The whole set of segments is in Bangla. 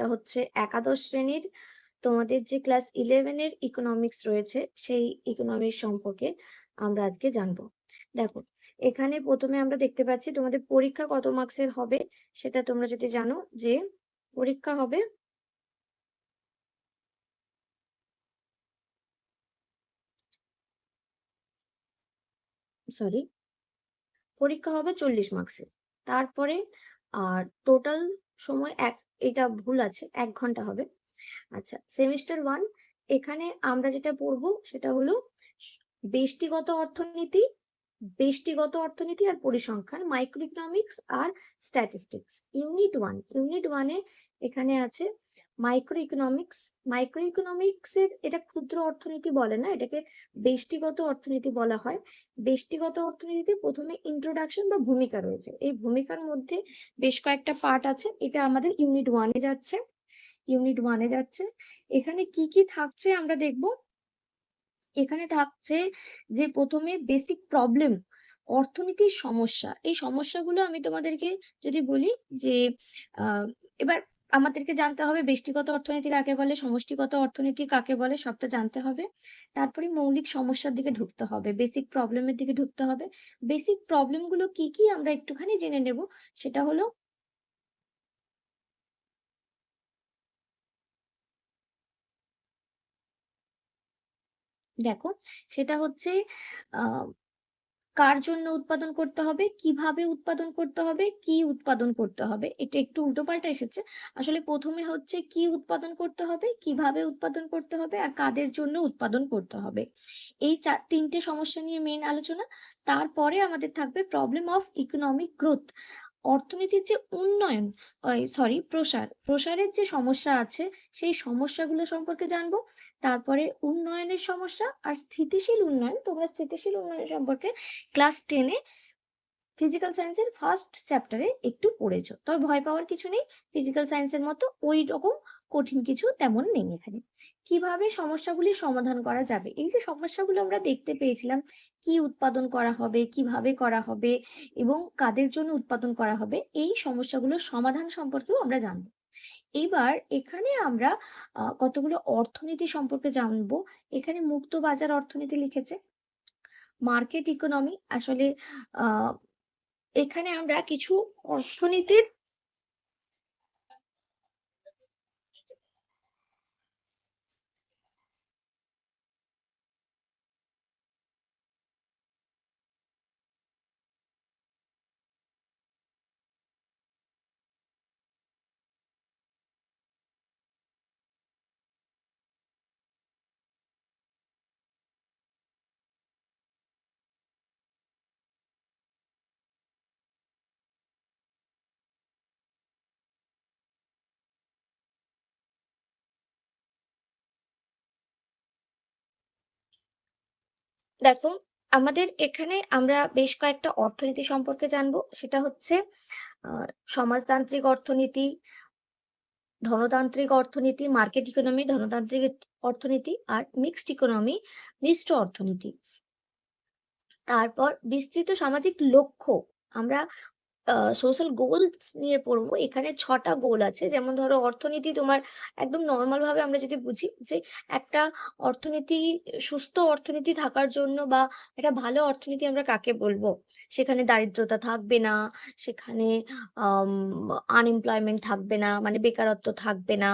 একটা হচ্ছে একাদশ শ্রেণির তোমাদের যে ক্লাস ইলেভেনের ইকোনমিক্স রয়েছে, সেই ইকোনমিক্স সম্পর্কে আমরা আজকে জানব। দেখো, এখানে প্রথমে আমরা দেখতে পাচ্ছি তোমাদের পরীক্ষা কত মার্কসের হবে, সেটা তোমরা যদি জানো যে পরীক্ষা হবে সরি পরীক্ষা হবে চল্লিশ মার্কসের তারপরে আর টোটাল সময় এক এটা ভুল আছে, এক ঘণ্টা হবে। আচ্ছা সেমিস্টার ওয়ান এখানে আমরা যেটা পড়ব সেটা হলো বেষ্টিগত অর্থনীতি বেষ্টিগত অর্থনীতি আর পরিসংখ্যান মাইক্রো ইকোনমিক্স আর স্ট্যাটিস্টিক্স ইউনিট ওয়ান ইউনিট ওয়ানে এখানে আছে মাইক্রো ইকোনমিক্স মাইক্রো ইকোনমিক্স এর এটা ক্ষুদ্র অর্থনীতি বলে না, এটাকে ব্যষ্টিগত অর্থনীতি বলা হয়। ব্যষ্টিগত অর্থনীতিতে প্রথমে ইন্ট্রোডাকশন বা ভূমিকা রয়েছে। এই ভূমিকার মধ্যে বেশ কয়েকটা পার্ট আছে, এটা আমাদের ইউনিট ওয়ানে যাচ্ছে ইউনিট ওয়ানে যাচ্ছে। এখানে কি কি থাকছে আমরা দেখব। এখানে থাকছে যে প্রথমে বেসিক প্রবলেম অর্থনীতির সমস্যা। এই সমস্যাগুলো আমি তোমাদেরকে যদি বলি যে এবার আমাদেরকে জানতে হবে ব্যষ্টিগত অর্থনীতি কাকে বলে, সমষ্টিগত অর্থনীতি কাকে বলে, সবটা জানতে হবে। তারপরে মৌলিক সমস্যার দিকে ঢুকতে হবে বেসিক প্রবলেমের দিকে ঢুকতে হবে। বেসিক প্রবলেমগুলো কি কি আমরা একটুখানি জেনে নেব, সেটা হলো দেখো, সেটা হচ্ছে, আহ কার জন্য উৎপাদন করতে হবে, কীভাবে উৎপাদন করতে হবে, কি উৎপাদন করতে হবে, এটা একটু উল্টোপাল্টা এসেছে। আসলে প্রথমে হচ্ছে কি উৎপাদন করতে হবে, কীভাবে উৎপাদন করতে হবে আর কাদের জন্য উৎপাদন করতে হবে। এই চার তিনটে সমস্যা নিয়ে মেন আলোচনা। তারপরে আমাদের থাকবে প্রবলেম অফ ইকোনমিক গ্রোথ অর্থনীতির যে উন্নয়ন সরি প্রসার, প্রসারের যে সমস্যা আছে, সেই সমস্যাগুলো সম্পর্কে জানব। তারপরে উন্নয়নের সমস্যা আর স্থিতিশীল উন্নয়ন, তোমরা স্থিতিশীল উন্নয়ন সম্পর্কে ক্লাস টেনে ফিজিক্যাল সায়েন্সের ফার্স্ট চ্যাপ্টারে একটু পড়েছো। তবে ভয় পাওয়ার কিছু নেই ফিজিক্যাল সায়েন্সের মতো ওই রকম কঠিন কিছু তেমন নেই এখানে। কীভাবে সমস্যাগুলি সমাধান করা যাবে? এই যে সমস্যাগুলো আমরা দেখতে পেয়েছিলাম, কি উৎপাদন করা হবে, কীভাবে করা হবে এবং কাদের জন্য উৎপাদন করা হবে, এই সমস্যাগুলোর সমাধান সম্পর্কেও আমরা জানব। এবার এখানে আমরা কতগুলো অর্থনীতি সম্পর্কে জানব। এখানে মুক্ত বাজার অর্থনীতি লিখেছে। মার্কেট ইকোনমি আসলে এখানে আমরা কিছু অর্থনীতির দেখো, আমাদের এখানে আমরা বেশ কয়েকটা অর্থনীতি সম্পর্কে জানব। সেটা হচ্ছে সমাজতান্ত্রিক অর্থনীতি, ধনতান্ত্রিক অর্থনীতি মার্কেট ইকোনমি ধনতান্ত্রিক অর্থনীতি আর মিক্সড ইকোনমি মিশ্র অর্থনীতি। তারপর বিস্তৃত সামাজিক লক্ষ্য, আমরা সোশ্যাল গোলস নিয়ে পড়ব। এখানে ছটা গোল আছে। যেমন ধরো অর্থনীতি তোমার একদম নর্মাল ভাবে আমরা যদি বুঝি যে একটা অর্থনীতি, সুস্থ অর্থনীতি থাকার জন্য বা একটা ভালো অর্থনীতি আমরা কাকে বলব? সেখানে দারিদ্রতা থাকবে না, সেখানে আনএমপ্লয়মেন্ট থাকবে না মানে বেকারত্ব থাকবে না,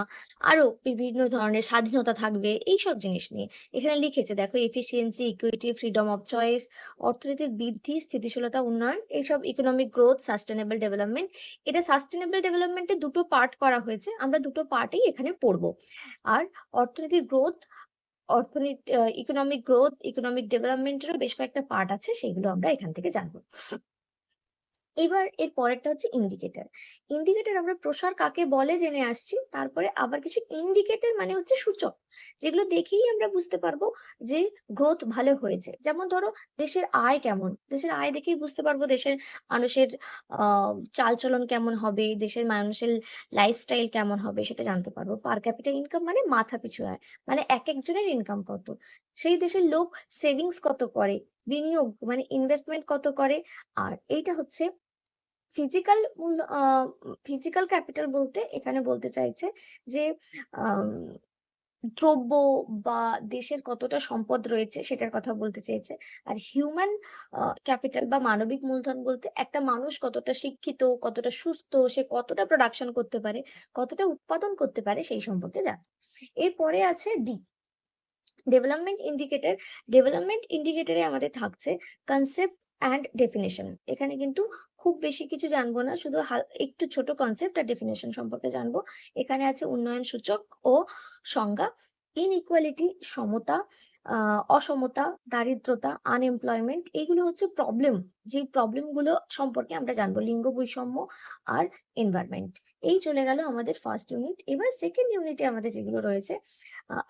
আরও বিভিন্ন ধরনের স্বাধীনতা থাকবে এই সব জিনিস নিয়ে। এখানে লিখেছে, দেখো efficiency equity freedom of choice অর্থনীতির বৃদ্ধি, স্থিতিশীলতা, উন্নয়ন, এইসব ইকোনমিক গ্রোথ সাস্টেনেবল ডেভেলপমেন্ট এটা সাস্টেনেবল ডেভেলপমেন্টে দুটো পার্ট করা হয়েছে, আমরা দুটো পার্টেই এখানে পড়ব। আর অর্থনীতির গ্রোথ অর্থনীতি ইকোনমিক গ্রোথ ইকোনমিক ডেভেলপমেন্টেরও বেশ কয়েকটা পার্ট আছে, সেগুলো আমরা এখান থেকে জানব। এবার এর পরেরটা হচ্ছে ইন্ডিকেটর ইন্ডিকেটর আমরা প্রসার কাকে বলে জেনে আসছি, তারপরে আবার কিছু ইন্ডিকেটর মানে হচ্ছে সূচক, যেগুলো দেখেই আমরা বুঝতে পারব যে গ্রোথ ভালো হয়েছে। যেমন ধরো দেশের আয় কেমন? দেশের আয় দেখেই বুঝতে পারব দেশের মানুষের চালচলন কেমন হবে, দেশের মানুষের লাইফস্টাইল কেমন হবে সেটা জানতে পারব। পার ক্যাপিটাল ইনকাম মানে মাথা পিছু আয় মানে এক একজনের ইনকাম কত? সেই দেশের লোক সেভিংস কত করে? বিনিয়োগ মানে ইনভেস্টমেন্ট কত করে? আর এইটা হচ্ছে ফিজিক্যাল মূল আ ফিজিক্যাল ক্যাপিটাল বলতে এখানে বলতে চাইছে যে দ্রব্য বা দেশের কতটা সম্পদ রয়েছে সেটার কথা বলতে চেয়েছে। আর হিউম্যান ক্যাপিটাল বা মানবিক মূলধন বলতে একটা মানুষ কতটা শিক্ষিত, কতটা সুস্থ, সে কতটা প্রোডাকশন করতে পারে, কতটা উৎপাদন করতে পারে সেই সম্পর্কে জান এরপরে আছে ডি ডেভেলপমেন্ট ইন্ডিকেটর, ডেভেলপমেন্ট ইন্ডিকেটরে আমাদের থাকছে কনসেপ্ট অ্যান্ড ডেফিনিশন। এখানে কিন্তু খুব বেশি কিছু জানব না। শুধু একটু ছোট কনসেপ্ট আর ডেফিনেশন সম্পর্কে জানব। এখানে আছে উন্নয়ন সূচক ও সংজ্ঞা, ইনইকুয়ালিটি সমতা, অসমতা, দারিদ্রতা, আনএমপ্লয়মেন্ট এইগুলো হচ্ছে প্রবলেম। যেই প্রবলেমগুলো সম্পর্কে আমরা জানব। লিঙ্গ বৈষম্য আর এনভায়রনমেন্ট। এই চলে গেল আমাদের ফার্স্ট ইউনিট। এবার সেকেন্ড ইউনিটে আমাদের যেগুলো রয়েছে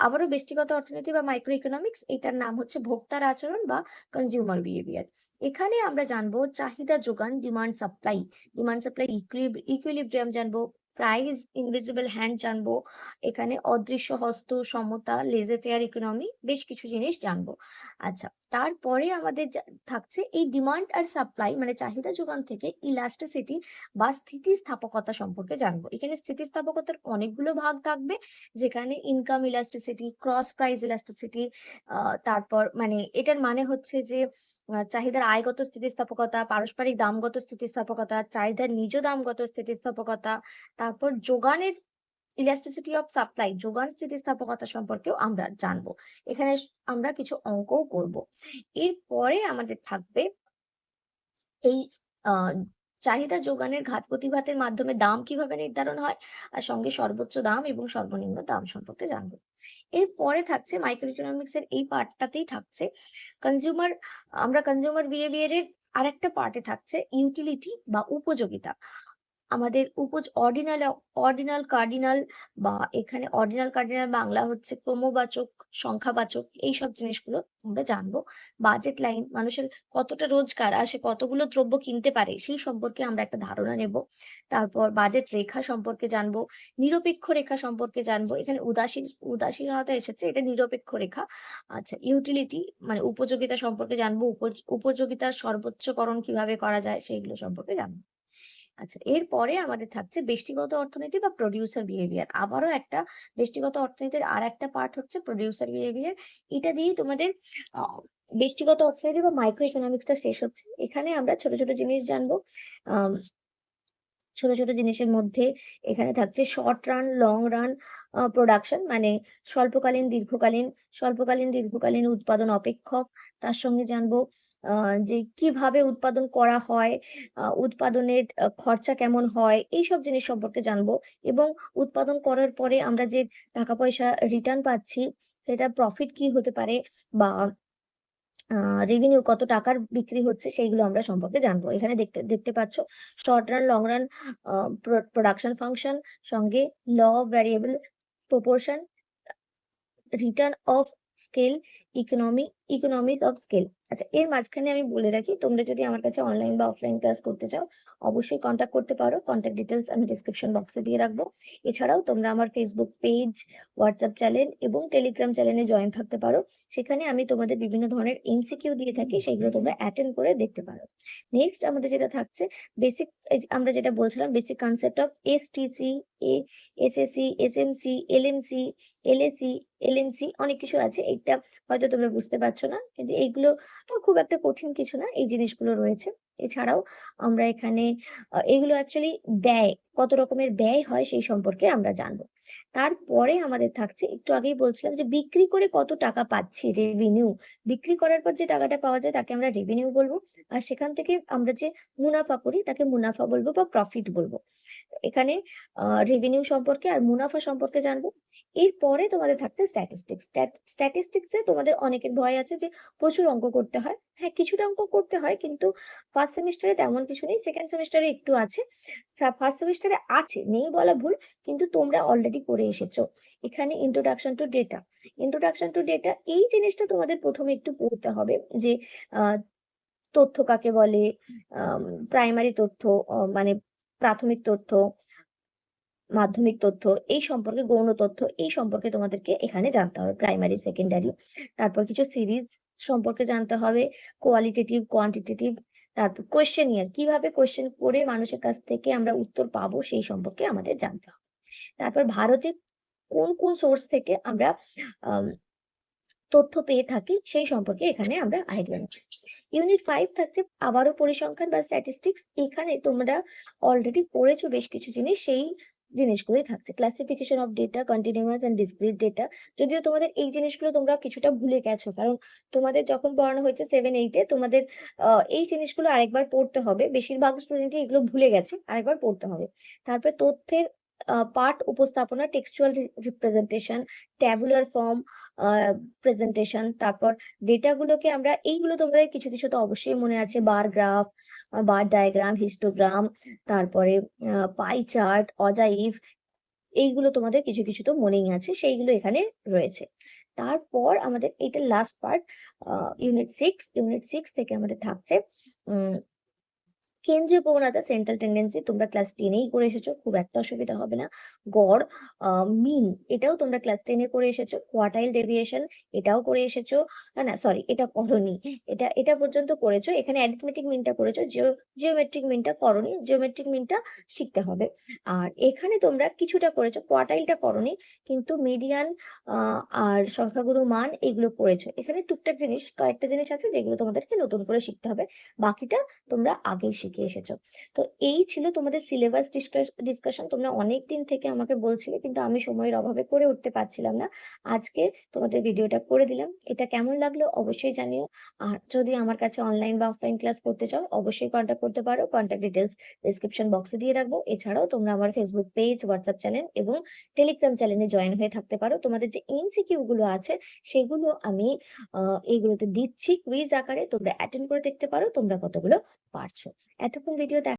আবারও ব্যষ্টিগত অর্থনীতি বা মাইক্রো ইকোনমিক্স এটার নাম হচ্ছে ভোক্তার আচরণ বা কনজিউমার বিহেভিয়ার। এখানে আমরা জানব চাহিদা যোগান, demand supply, demand supply equilibrium জানব, প্রাইস ইনভিজিবল হ্যান্ড জানব। এখানে অদৃশ্য হস্ত, সমতা, লেজে ফেয়ার ইকোনমি বেশ কিছু জিনিস জানব। আচ্ছা, তারপরে আমাদের থাকছে এই ডিমান্ড আর সাপ্লাই মানে চাহিদা যোগান থেকে ইলাস্টিসিটি বা স্থিতিস্থাপকতা সম্পর্কে জানব। এখানে স্থিতিস্থাপকতার অনেকগুলো ভাগ থাকবে যেখানে income elasticity, cross price elasticity তারপর মানে এটার মানে হচ্ছে যে চাহিদার আয়গত স্থিতিস্থাপকতা, পারস্পরিক দামগত স্থিতিস্থাপকতা, চাহিদার নিজ দামগত স্থিতিস্থাপকতা, তারপর যোগানের ইলাস্টিসিটি অফ সাপ্লাই যোগান স্থিতিস্থাপকতা সম্পর্কেও আমরা জানব। এখানে আমরা কিছু অঙ্কও করব। এরপরে আমাদের থাকবে এই চাহিদা যোগানের ঘাত প্রতিঘাতের মাধ্যমে দাম কীভাবে নির্ধারণ হয়? আর সঙ্গে সর্বোচ্চ দাম এবং সর্বনিম্ন দাম সম্পর্কে জানব। এরপরে থাকছে মাইক্রো ইকোনমিক্স এর এই পার্টটাতেই থাকছে কনজিউমার আমরা কনজিউমার বিহেভিয়ার এর আরেকটা পার্টে থাকছে ইউটিলিটি বা উপযোগিতা। আমাদের উপজ অর্ডিনাল অর্ডিনাল, কার্ডিনাল বা এখানে অর্ডিনাল, কার্ডিনাল বাংলা হচ্ছে ক্রমবাচক, সংখ্যাবাচক এইসব জিনিসগুলো আমরা জানব। বাজেট লাইন মানুষের কতটা রোজগার আর সে কতগুলো দ্রব্য কিনতে পারে সেই সম্পর্কে আমরা একটা ধারণা নেব। তারপর বাজেট রেখা সম্পর্কে জানব, নিরপেক্ষ রেখা সম্পর্কে জানব। এখানে উদাসীন উদাসীনতা এসেছে এটা নিরপেক্ষ রেখা। আচ্ছা ইউটিলিটি মানে উপযোগিতা সম্পর্কে জানব। উপযোগিতার সর্বোচ্চকরণ কীভাবে করা যায় সেইগুলো সম্পর্কে জানব। আচ্ছা এরপরে আমাদের থাকছে ব্যক্তিগত অর্থনীতি বা প্রডিউসার বিহেভিয়ার। আবারও একটা ব্যক্তিগত অর্থনীতির আর একটা পার্ট হচ্ছে প্রডিউসার বিহেভিয়ার। এটা দিয়েই তোমাদের ব্যক্তিগত অর্থনীতি বা মাইক্রো ইকোনমিক্সটা শেষ হচ্ছে। এখানে আমরা ছোট, ছোট জিনিস জানব। ছোট, ছোট জিনিসের মধ্যে এখানে থাকছে short run, long run production মানে স্বল্পকালীন, দীর্ঘকালীন, স্বল্পকালীন, দীর্ঘকালীন উৎপাদন অপেক্ষক। তার সঙ্গে জানব যে কীভাবে উৎপাদন করা হয়, উৎপাদনের খরচা কেমন হয়, এইসব জিনিস সম্পর্কে জানব এবং উৎপাদন করার পরে আমরা যে টাকা পয়সা রিটার্ন পাচ্ছি সেটা প্রফিট কি হতে পারে বা রেভিনিউ কত টাকার বিক্রি হচ্ছে সেইগুলো আমরা সম্পর্কে জানব। এখানে দেখতে দেখতে পাচ্ছ short run, long run production function সঙ্গে law variable proportion return of scale, economy economies of scale. আচ্ছা এর মাঝখানে আমি বলে রাখি তোমরা যদি আমার কাছে অনলাইন বা অফলাইন ক্লাস করতে চাও অবশ্যই কন্ট্যাক্ট করতে পারো। কন্ট্যাক্ট ডিটেলস আমি ডেসক্রিপশন বক্সে দিয়ে রাখব। এছাড়াও তোমরা আমার ফেসবুক পেজ, হোয়াটসঅ্যাপ চ্যানেল এবং টেলিগ্রাম চ্যানেলে জয়েন থাকতে পারো। সেখানে আমি তোমাদের বিভিন্ন ধরনের এমসিকিউ দিয়ে থাকি সেগুলো তোমরা অ্যাটেন্ড করে দেখতে পারো। নেক্সট আমাদের যেটা থাকছে বেসিক আমরা যেটা বলছিলাম basic concept of STC, A SSC, SMC, LMC, LAC, LMC অনেক কিছু আছে। এইটা হয়তো তোমরা বুঝতে পারছ না। কিন্তু এইগুলো খুব একটা কঠিন কিছু না। এই জিনিসগুলো রয়েছে। এছাড়াও আমরা এখানে এগুলো অ্যাকচুয়ালি ব্যয়, কত রকমের ব্যয় হয় সেই সম্পর্কে আমরা জানব। তারপরে আমাদের থাকছে একটু আগেই বলছিলাম যে বিক্রি করে কত টাকা পাচ্ছি রেভিনিউ। বিক্রি করার পর যে টাকাটা পাওয়া যায় তাকে আমরা রেভিনিউ বলব। আর সেখান থেকে আমরা যে মুনাফা করি তাকে মুনাফা বলব বা প্রফিট বলব। এখানে রেভিনিউ সম্পর্কে আর মুনাফা সম্পর্কে জানব। এরপরে তোমাদের থাকছে স্ট্যাটিস্টিক্স। স্ট্যাট স্ট্যাটিস্টিক্স তোমাদের অনেকের ভয় আছে যে প্রচুর অঙ্ক করতে হয়। হ্যাঁ, কিছুটা অঙ্ক করতে হয় কিন্তু ফার্স্ট সেমিস্টারে তেমন কিছু নেই। সেকেন্ড সেমেস্টারে একটু আছে। ফার্স্ট সেমিস্টারে আছে, নেই বলা ভুল। কিন্তু তোমরা অলরেডি করে এসেছ। এখানে introduction to data. Introduction to data এই জিনিসটা তোমাদের প্রথমে একটু পড়তে হবে যে তথ্য কাকে বলে, প্রাইমারি তথ্য মানে প্রাথমিক তথ্য, মাধ্যমিক তথ্য এই সম্পর্কে গৌণ তথ্য এই সম্পর্কে তোমাদেরকে এখানে জানতে হবে। Primary, secondary. তারপর কিছু সিরিজ সম্পর্কে জানতে হবে। কোয়ালিটেটিভ, কোয়ান্টিটেটিভ তারপর কোয়েশ্চেনিয়ার কীভাবে কোয়েশ্চেন করে মানুষের কাছ থেকে আমরা উত্তর পাবো সেই সম্পর্কে আমাদের জানতে হবে তারপর ভারতে কোন কোন সোর্স থেকে আমরা আম, তথ্য পেয়ে থাকি সেই সম্পর্কে এখানে আমরা আইডিয়া নিচ্ছি ইউনিট ফাইভ থাকছে আবারও পরিসংখ্যান বা স্ট্যাটিস্টিক্স এখানে তোমরা অলরেডি পড়েছো বেশ কিছু জিনিস সেই জিনিসগুলোই থাকছে। Classification of data continuous and discrete data যদিও তোমাদের এই জিনিসগুলো তোমরা কিছুটা ভুলে গেছো, কারণ তোমাদের যখন পড়ানো হয়েছে সেভেন এইটে তোমাদের এই জিনিসগুলো আরেকবার পড়তে হবে। বেশিরভাগ স্টুডেন্টই এগুলো ভুলে গেছে, আরেকবার পড়তে হবে। তারপরে তথ্যের পাঠ উপস্থাপনা textual representation tabular form presentation তারপর ডেটাগুলোকে আমরা, এইগুলো তোমাদের কিছু কিছু তো অবশ্যই মনে আছে bar graph bar diagram histogram তারপরে পাই চার্ট অজাইভ, এইগুলো তোমাদের কিছু কিছু তো মনেই আছে, সেইগুলো এখানে রয়েছে। তারপর আমাদের এটা last part unit six unit six থেকে আমাদের থাকছে কেন্দ্রীয় প্রবণতা সেন্ট্রাল টেন্ডেন্সি তোমরা ক্লাস টেনেই করে এসেছ খুব একটা অসুবিধা হবে না। গড় মিন এটাও তোমরা ক্লাস টেনে করে এসেছ কোয়ার্টাইল ডেভিয়েশন এটাও করে এসেছ আহ, না? সরি এটা করনি। এটা এটা পর্যন্ত করেছ এখানে অ্যারিথমেটিক মিনটা করেছ জিও জিওমেট্রিক মিনটা করনি জিওমেট্রিক মিনটা শিখতে হবে। আর এখানে তোমরা কিছুটা করেছ কোয়ার্টাইলটা করনি কিন্তু মিডিয়ান আর সংখ্যাগুরু মান এগুলো করেছ। এখানে টুকটাক জিনিস কয়েকটা জিনিস আছে যেগুলো তোমাদেরকে নতুন করে শিখতে হবে। বাকিটা তোমরা আগেই শিখে এসেছ। তো এই ছিল তোমাদের সিলেবাস ডিসকাশন তোমরা অনেক দিন থেকে আমাকে বলছিলে, কিন্তু আমি সময়ের অভাবে করে উঠতে পারছিলাম না। আজকে তোমাদের ভিডিওটা করে দিলাম। এটা কেমন লাগল অবশ্যই জানিও। আর যদি আমার কাছে অনলাইন বা অফলাইন ক্লাস করতে চাও, অবশ্যই কন্ট্যাক্ট করতে পারো। কন্ট্যাক্ট ডিটেলস ডিসক্রিপশন বক্সে দিয়ে রাখব। এছাড়াও তোমরা আমার ফেসবুক পেজ হোয়াটসঅ্যাপ চ্যানেল এবং টেলিগ্রাম চ্যানেলে জয়েন হয়ে থাকতে পারো। তোমাদের যে এমসিকিউ গুলো আছে, সেগুলো আমি এইগুলোতে দিচ্ছি। কুইজ আকারে তোমরা অ্যাটেন্ড করে দেখতে পারো। তোমরা কতগুলো পারছ। এতক্ষণ ভিডিও